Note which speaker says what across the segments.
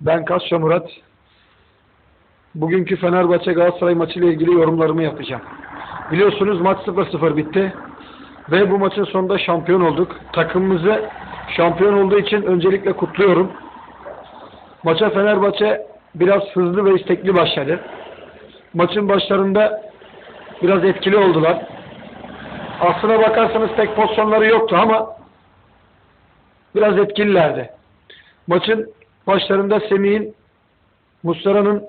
Speaker 1: Ben Kasya Murat. Bugünkü Fenerbahçe Galatasaray maçıyla ilgili yorumlarımı yapacağım. Biliyorsunuz maç 0-0 bitti. Ve bu maçın sonunda şampiyon olduk. Takımımızı şampiyon olduğu için öncelikle kutluyorum. Maça Fenerbahçe biraz hızlı ve istekli başladı. Maçın başlarında biraz etkili oldular. Aslına bakarsanız tek pozisyonları yoktu ama biraz etkililerdi. Maçın başlarında Semih'in Muslera'nın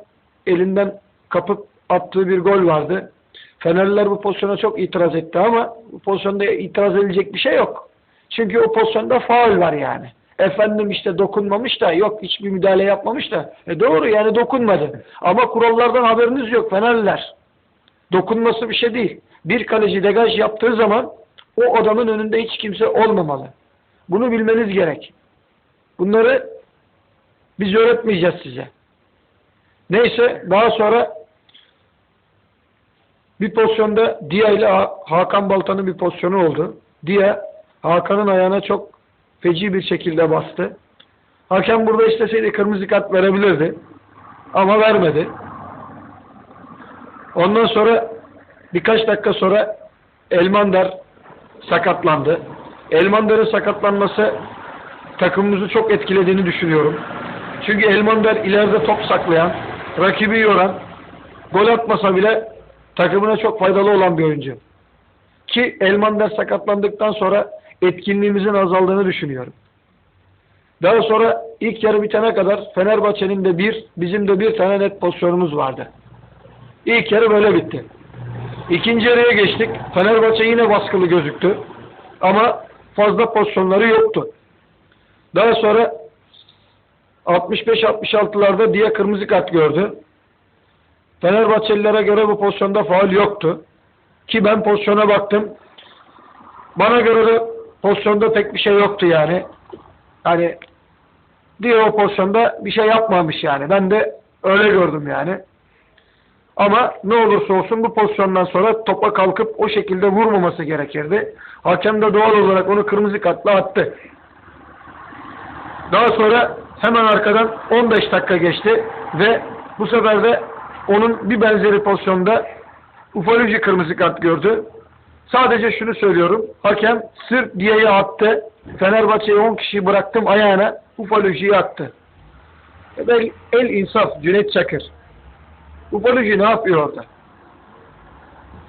Speaker 1: elinden kapıp attığı bir gol vardı. Fenerliler bu pozisyona çok itiraz etti ama bu pozisyonda itiraz edilecek bir şey yok. Çünkü o pozisyonda faul var yani. Efendim işte dokunmamış da yok hiçbir müdahale yapmamış da. E doğru yani dokunmadı. Ama kurallardan haberiniz yok Fenerliler. Dokunması bir şey değil. Bir kaleci degaj yaptığı zaman o adamın önünde hiç kimse olmamalı. Bunu bilmeniz gerek. Bunları biz öğretmeyeceğiz size. Neyse daha sonra bir pozisyonda Dia ile Ha- Hakan Baltan'ın bir pozisyonu oldu. Dia Hakan'ın ayağına çok feci bir şekilde bastı. Hakem burada isteseydi kırmızı kart verebilirdi. Ama vermedi. Ondan sonra birkaç dakika sonra Elmander sakatlandı. Elmander'in sakatlanması takımımızı çok etkilediğini düşünüyorum. Çünkü Elmander ileride top saklayan, rakibi yoran, gol atmasa bile takımına çok faydalı olan bir oyuncu. Ki Elmander sakatlandıktan sonra etkinliğimizin azaldığını düşünüyorum. Daha sonra ilk yarı bitene kadar Fenerbahçe'nin de bir, bizim de bir tane net pozisyonumuz vardı. İlk yarı böyle bitti. İkinci yarıya geçtik. Fenerbahçe yine baskılı gözüktü. Ama fazla pozisyonları yoktu. Daha sonra 65-66'larda diye kırmızı kart gördü. Fenerbahçelilere göre bu pozisyonda faul yoktu. Ki ben pozisyona baktım. Bana göre de pozisyonda pek bir şey yoktu yani. Hani diye o pozisyonda bir şey yapmamış yani. Ben de öyle gördüm yani. Ama ne olursa olsun bu pozisyondan sonra topa kalkıp o şekilde vurmaması gerekirdi. Hakem de doğal olarak onu kırmızı kartla attı. Daha sonra hemen arkadan 15 dakika geçti ve bu sefer de onun bir benzeri pozisyonda Ufaluji kırmızı kart gördü. Sadece şunu söylüyorum. Hakem sırf diyeyi attı. Fenerbahçe'ye 10 kişiyi bıraktım ayağına. Ufaluji'yi attı. El, el insaf Cüneyt Çakır. Ufaluji ne yapıyor orada?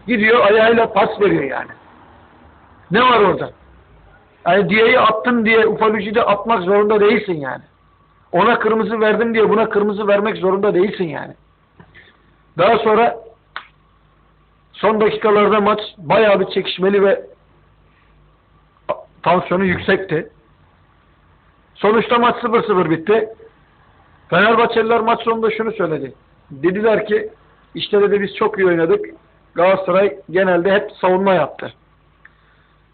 Speaker 1: Gidiyor ayağıyla pas veriyor yani. Ne var orada? Yani diyeyi attın diye Ufaluji'yi de atmak zorunda değilsin yani. Ona kırmızı verdim diye buna kırmızı vermek zorunda değilsin yani. Daha sonra son dakikalarda maç bayağı bir çekişmeli ve tansiyonu yüksekti. Sonuçta maç 0-0 bitti. Fenerbahçeliler maç sonunda şunu söyledi. Dediler ki işte dedi biz çok iyi oynadık. Galatasaray genelde hep savunma yaptı.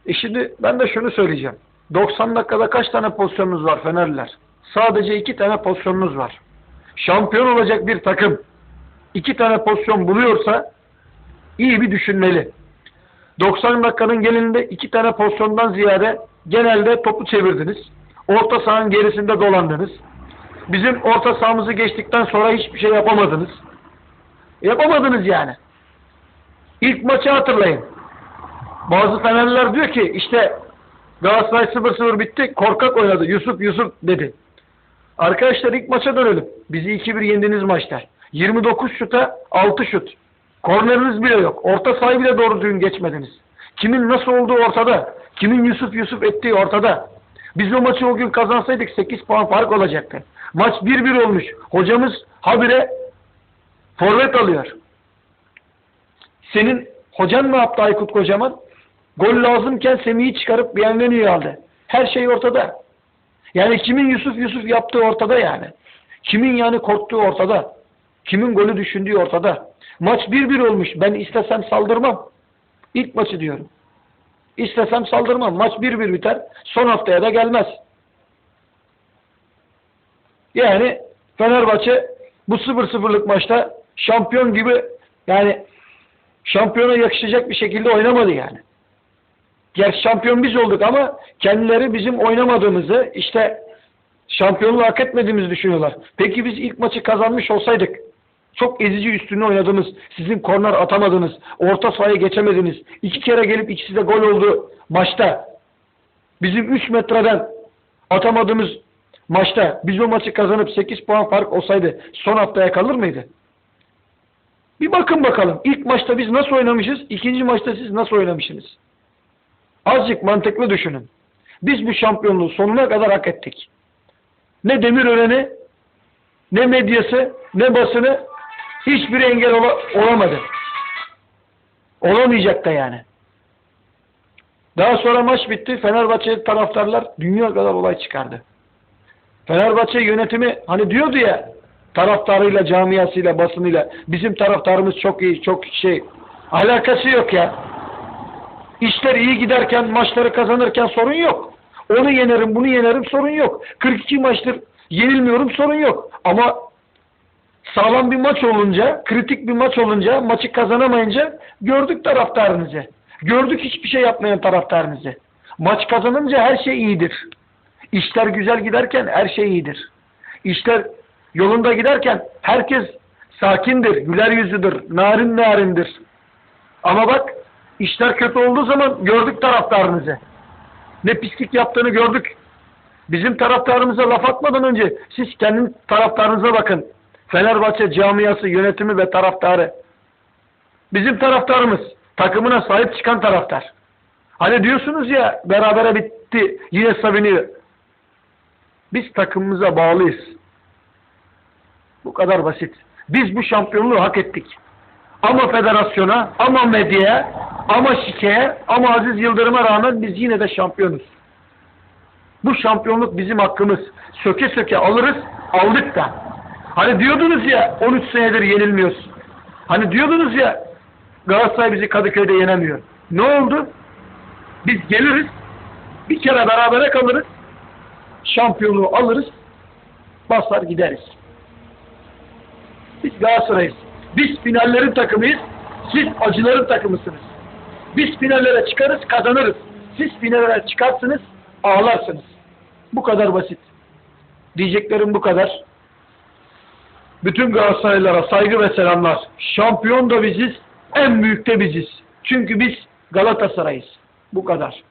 Speaker 1: E şimdi ben de şunu söyleyeceğim. 90 dakikada kaç tane pozisyonunuz var Fenerliler? Sadece iki tane pozisyonunuz var. Şampiyon olacak bir takım iki tane pozisyon buluyorsa iyi bir düşünmeli. 90 dakikanın genelinde iki tane pozisyondan ziyade genelde topu çevirdiniz. Orta sahanın gerisinde dolandınız. Bizim orta sahamızı geçtikten sonra hiçbir şey yapamadınız. Yapamadınız yani. İlk maçı hatırlayın. Bazı Fenerliler diyor ki işte Galatasaray 0-0 bitti. Korkak oynadı. Yusuf Yusuf dedi. Arkadaşlar ilk maça dönelim. Bizi 2-1 yendiniz maçta. 29 şuta 6 şut. Korneriniz bile yok. Orta sahayı bile doğru düzgün geçmediniz. Kimin nasıl olduğu ortada. Kimin Yusuf Yusuf ettiği ortada. Biz o maçı o gün kazansaydık 8 puan fark olacaktı. Maç 1-1 olmuş. Hocamız habire forvet alıyor. Senin hocan ne yaptı Aykut Kocaman? Gol lazımken Semih'i çıkarıp Bienvenu'yu aldı. Her şey ortada. Yani kimin Yusuf Yusuf yaptığı ortada yani. Kimin yani korktuğu ortada. Kimin golü düşündüğü ortada. Maç 1-1 olmuş. Ben istesem saldırmam. İlk maçı diyorum. İstesem saldırmam. Maç 1-1 biter. Son haftaya da gelmez. Yani Fenerbahçe bu 0-0'lık maçta şampiyon gibi yani şampiyona yakışacak bir şekilde oynamadı yani. Gerçi şampiyon biz olduk ama kendileri bizim oynamadığımızı işte Şampiyonluğu hak etmediğimizi düşünüyorlar. Peki biz ilk maçı kazanmış olsaydık, çok ezici üstünü oynadığımız, sizin korner atamadığınız, orta sahaya geçemediniz, iki kere gelip ikisi de gol oldu maçta, bizim 3 metreden atamadığımız maçta biz o maçı kazanıp 8 puan fark olsaydı son haftaya kalır mıydı? Bir bakın bakalım. İlk maçta biz nasıl oynamışız, ikinci maçta siz nasıl oynamışsınız? Azıcık mantıklı düşünün. Biz bu şampiyonluğu sonuna kadar hak ettik. Ne Demirören'i, ne medyası, ne basını hiçbir engel ola- olamadı. Olamayacak da yani. Daha sonra maç bitti. Fenerbahçe taraftarlar dünya kadar olay çıkardı. Fenerbahçe yönetimi hani diyordu ya taraftarıyla, camiasıyla, basınıyla bizim taraftarımız çok iyi, çok şey alakası yok ya. İşler iyi giderken, maçları kazanırken sorun yok. Onu yenerim, bunu yenerim sorun yok. 42 maçtır yenilmiyorum sorun yok. Ama sağlam bir maç olunca, kritik bir maç olunca, maçı kazanamayınca gördük taraftarınızı. Gördük hiçbir şey yapmayan taraftarınızı. Maç kazanınca her şey iyidir. İşler güzel giderken her şey iyidir. İşler yolunda giderken herkes sakindir, güler yüzüdür, narin narindir. Ama bak işler kötü olduğu zaman gördük taraftarınızı. Ne pislik yaptığını gördük. Bizim taraftarımıza laf atmadan önce siz kendi taraftarınıza bakın. Fenerbahçe camiası, yönetimi ve taraftarı. Bizim taraftarımız takımına sahip çıkan taraftar. Hani diyorsunuz ya berabere bitti yine seviniyor. Biz takımımıza bağlıyız. Bu kadar basit. Biz bu şampiyonluğu hak ettik. Ama federasyona, ama medyaya, ama şikeye, ama Aziz Yıldırım'a rağmen biz yine de şampiyonuz. Bu şampiyonluk bizim hakkımız. Söke söke alırız, aldık da. Hani diyordunuz ya 13 senedir yenilmiyoruz. Hani diyordunuz ya Galatasaray bizi Kadıköy'de yenemiyor. Ne oldu? Biz geliriz, bir kere berabere kalırız, şampiyonluğu alırız, basar gideriz. Biz Galatasaray'ız. Biz finallerin takımıyız, siz acıların takımısınız. Biz finallere çıkarız, kazanırız. Siz finallere çıkarsınız, ağlarsınız. Bu kadar basit. Diyeceklerim bu kadar. Bütün Galatasaraylılara saygı ve selamlar. Şampiyon da biziz, en büyük de biziz. Çünkü biz Galatasaray'ız. Bu kadar.